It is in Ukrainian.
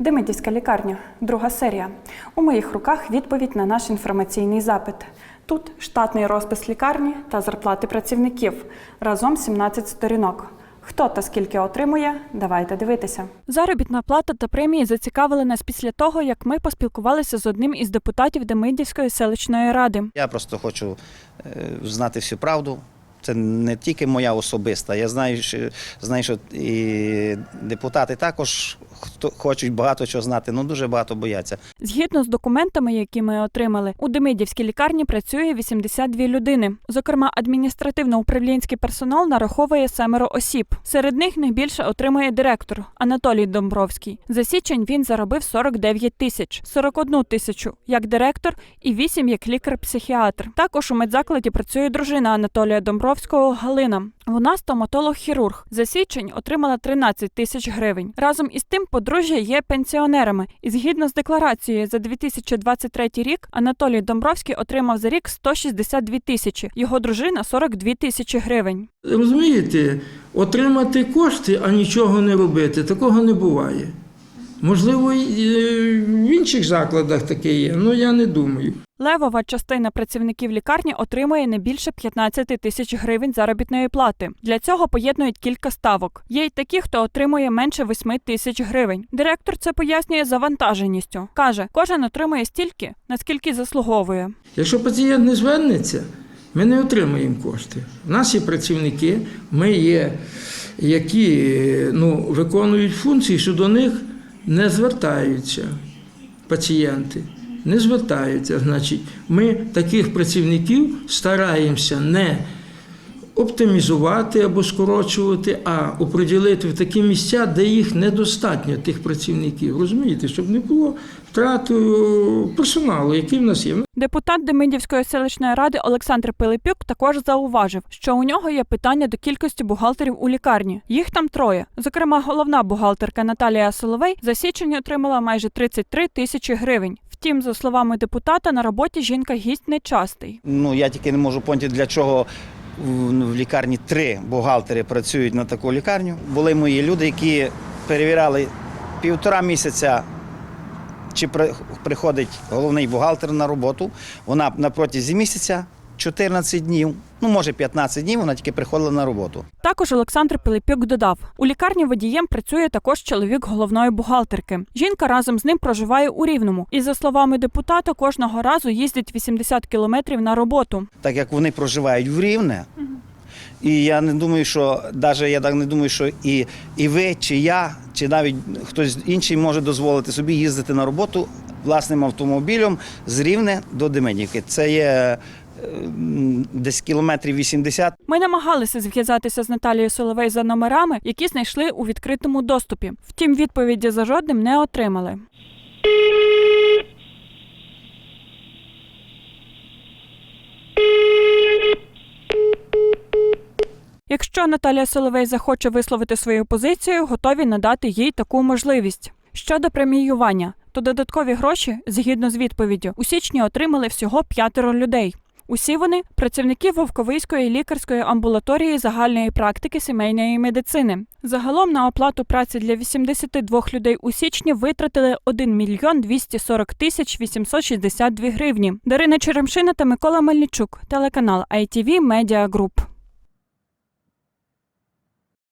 Демидівська лікарня, друга серія. У моїх руках відповідь на наш інформаційний запит. Тут штатний розпис лікарні та зарплати працівників. Разом 17 сторінок. Хто та скільки отримує, давайте дивитися. Заробітна плата та премії зацікавили нас після того, як ми поспілкувалися з одним із депутатів Демидівської селищної ради. Я просто хочу е, знати всю правду. Це не тільки моя особиста. Я знаю, що, знаю, що і депутати також хто, хочуть багато чого знати, але дуже багато бояться. Згідно з документами, які ми отримали, у Демидівській лікарні працює 82 людини. Зокрема, адміністративно-управлінський персонал нараховує семеро осіб. Серед них найбільше отримує директор Анатолій Домбровський. За січень він заробив 49 тисяч, 41 тисячу як директор і 8 як лікар-психіатр. Також у медзакладі працює дружина Анатолія Домбровського Галина. Вона стоматолог-хірург. За січень отримала 13 тисяч гривень. Разом із тим, подружжя є пенсіонерами. І згідно з декларацією за 2023 рік, Анатолій Домбровський отримав за рік 162 тисячі, його дружина 42 тисячі гривень. Розумієте, отримати кошти, а нічого не робити, такого не буває. Можливо, і е, в інших закладах таке є, але я не думаю. Левова частина працівників лікарні отримує не більше 15 тисяч гривень заробітної плати. Для цього поєднують кілька ставок. Є й такі, хто отримує менше 8 тисяч гривень. Директор це пояснює завантаженістю. каже, кожен отримує стільки, наскільки заслуговує. Якщо пацієнт не звернеться, ми не отримаємо кошти. У нас є працівники, ми є, які е, ну, виконують функції, що до них не звертаються пацієнти. Не звертаються. Значить, ми таких працівників стараємося не оптимізувати або скорочувати, а оприділити в такі місця, де їх недостатньо, тих працівників. Розумієте, щоб не було втрати е, персоналу, який в нас є. Депутат Демидівської селищної ради Олександр Пилипюк також зауважив, що у нього є питання до кількості бухгалтерів у лікарні. Їх там троє. Зокрема, головна бухгалтерка Наталія Соловей за січень отримала майже 33 тисячі гривень. Втім, за словами депутата, на роботі жінка гість нечастий. Ну я тільки не можу поняти, для чого в, в лікарні три бухгалтери працюють на таку лікарню. Були мої люди, які перевіряли півтора місяця. Чи приходить головний бухгалтер на роботу? Вона на протязі місяця 14 днів, ну може 15 днів, вона тільки приходила на роботу. Також Олександр Пилипюк додав: у лікарні водієм працює також чоловік головної бухгалтерки. Жінка разом з ним проживає у Рівному. І за словами депутата, кожного разу їздить 80 кілометрів на роботу. так як вони проживають в Рівне. І я не думаю, що навіть я так не думаю, що і, і ви, чи я, чи навіть хтось інший може дозволити собі їздити на роботу власним автомобілем з Рівне до Демидівки. Це є е, десь кілометрів 80. Ми намагалися зв'язатися з Наталією Соловей за номерами, які знайшли у відкритому доступі. Втім, відповіді за жодним не отримали. Якщо Наталія Соловей захоче висловити свою позицію, готові надати їй таку можливість. Щодо преміювання, то додаткові гроші, згідно з відповіддю, у січні отримали всього п'ятеро людей. Усі вони працівники Вовковийської лікарської амбулаторії загальної практики сімейної медицини. Загалом на оплату праці для 82 людей у січні витратили 1 мільйон 240 тисяч 862 гривні. Дарина Черемшина та Микола Мельничук, телеканал ITV Media Group.